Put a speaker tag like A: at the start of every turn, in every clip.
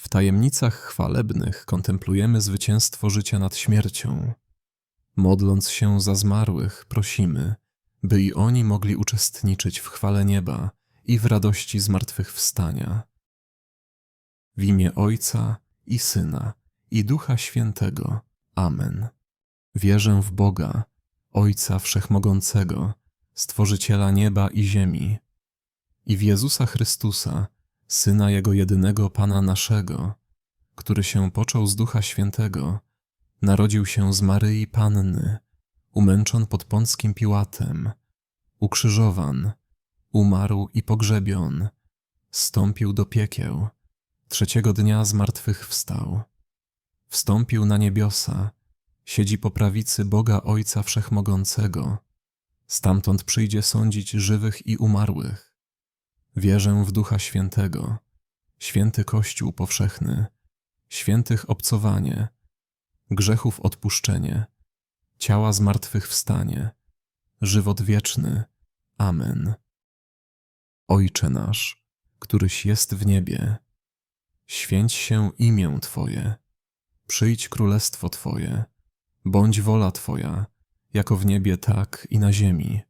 A: W tajemnicach chwalebnych kontemplujemy zwycięstwo życia nad śmiercią. Modląc się za zmarłych, prosimy, by i oni mogli uczestniczyć w chwale nieba i w radości zmartwychwstania. W imię Ojca i Syna i Ducha Świętego. Amen. Wierzę w Boga, Ojca Wszechmogącego, Stworzyciela nieba i ziemi, i w Jezusa Chrystusa, Syna Jego jedynego Pana naszego, który się począł z Ducha Świętego, narodził się z Maryi Panny, umęczon pod Pąckim Piłatem, ukrzyżowan, umarł i pogrzebion, stąpił do piekieł, trzeciego dnia z martwych wstał, wstąpił na niebiosa, siedzi po prawicy Boga Ojca Wszechmogącego, stamtąd przyjdzie sądzić żywych i umarłych. Wierzę w Ducha Świętego, święty Kościół powszechny, świętych obcowanie, grzechów odpuszczenie, ciała zmartwychwstanie, żywot wieczny. Amen. Ojcze nasz, któryś jest w niebie, święć się imię Twoje, przyjdź królestwo Twoje, bądź wola Twoja, jako w niebie, tak i na ziemi.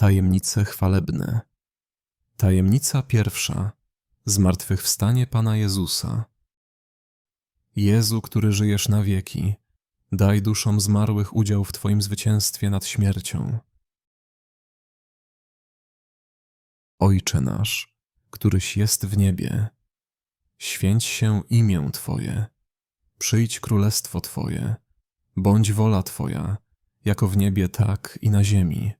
A: Tajemnice chwalebne. Tajemnica pierwsza. Zmartwychwstanie Pana Jezusa. Jezu, który żyjesz na wieki, daj duszom zmarłych udział w Twoim zwycięstwie nad śmiercią. Ojcze nasz, któryś jest w niebie, święć się imię Twoje, przyjdź królestwo Twoje, bądź wola Twoja, jako w niebie, tak i na ziemi.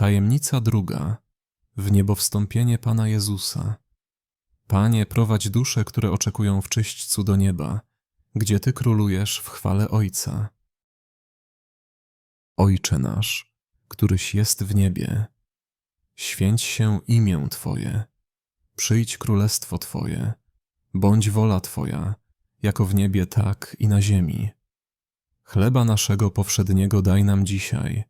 A: Tajemnica druga. W niebo wstąpienie Pana Jezusa. Panie, prowadź dusze, które oczekują w czyśćcu do nieba, gdzie Ty królujesz w chwale Ojca. Ojcze nasz, któryś jest w niebie, święć się imię Twoje, przyjdź królestwo Twoje, bądź wola Twoja, jako w niebie, tak i na ziemi. Chleba naszego powszedniego daj nam dzisiaj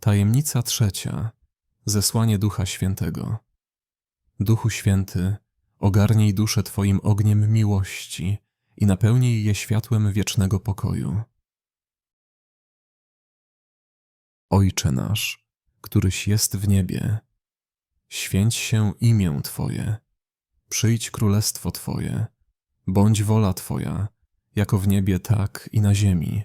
A: Tajemnica trzecia. Zesłanie Ducha Świętego. Duchu Święty, ogarnij duszę Twoim ogniem miłości i napełnij je światłem wiecznego pokoju. Ojcze nasz, któryś jest w niebie, święć się imię Twoje, przyjdź królestwo Twoje, bądź wola Twoja, jako w niebie, tak i na ziemi.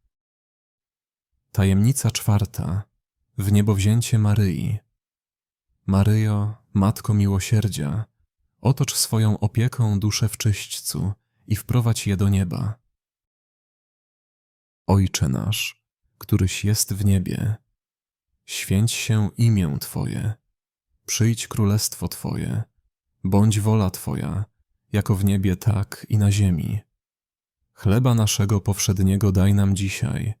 A: Tajemnica czwarta. W niebowzięcie Maryi. Maryjo, Matko Miłosierdzia, otocz swoją opieką dusze w czyśćcu i wprowadź je do nieba. Ojcze nasz, któryś jest w niebie, święć się imię Twoje, przyjdź królestwo Twoje, bądź wola Twoja, jako w niebie, tak i na ziemi. Chleba naszego powszedniego daj nam dzisiaj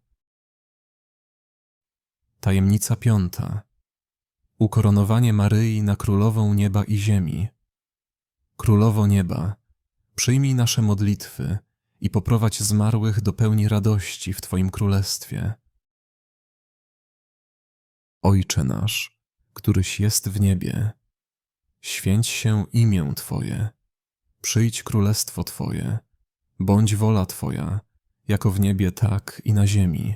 A: Tajemnica piąta. Ukoronowanie Maryi na królową nieba i ziemi. Królowo nieba, przyjmij nasze modlitwy i poprowadź zmarłych do pełni radości w Twoim królestwie. Ojcze nasz, któryś jest w niebie, święć się imię Twoje, przyjdź królestwo Twoje, bądź wola Twoja, jako w niebie, tak i na ziemi.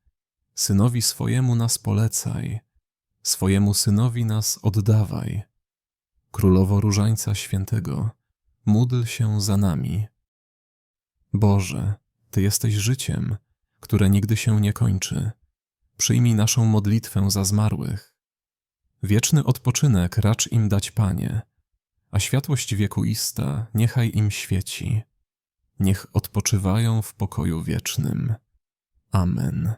A: Synowi swojemu nas polecaj, swojemu Synowi nas oddawaj. Królowo Różańca Świętego, módl się za nami. Boże, Ty jesteś życiem, które nigdy się nie kończy. Przyjmij naszą modlitwę za zmarłych. Wieczny odpoczynek racz im dać, Panie, a światłość wiekuista niechaj im świeci. Niech odpoczywają w pokoju wiecznym. Amen.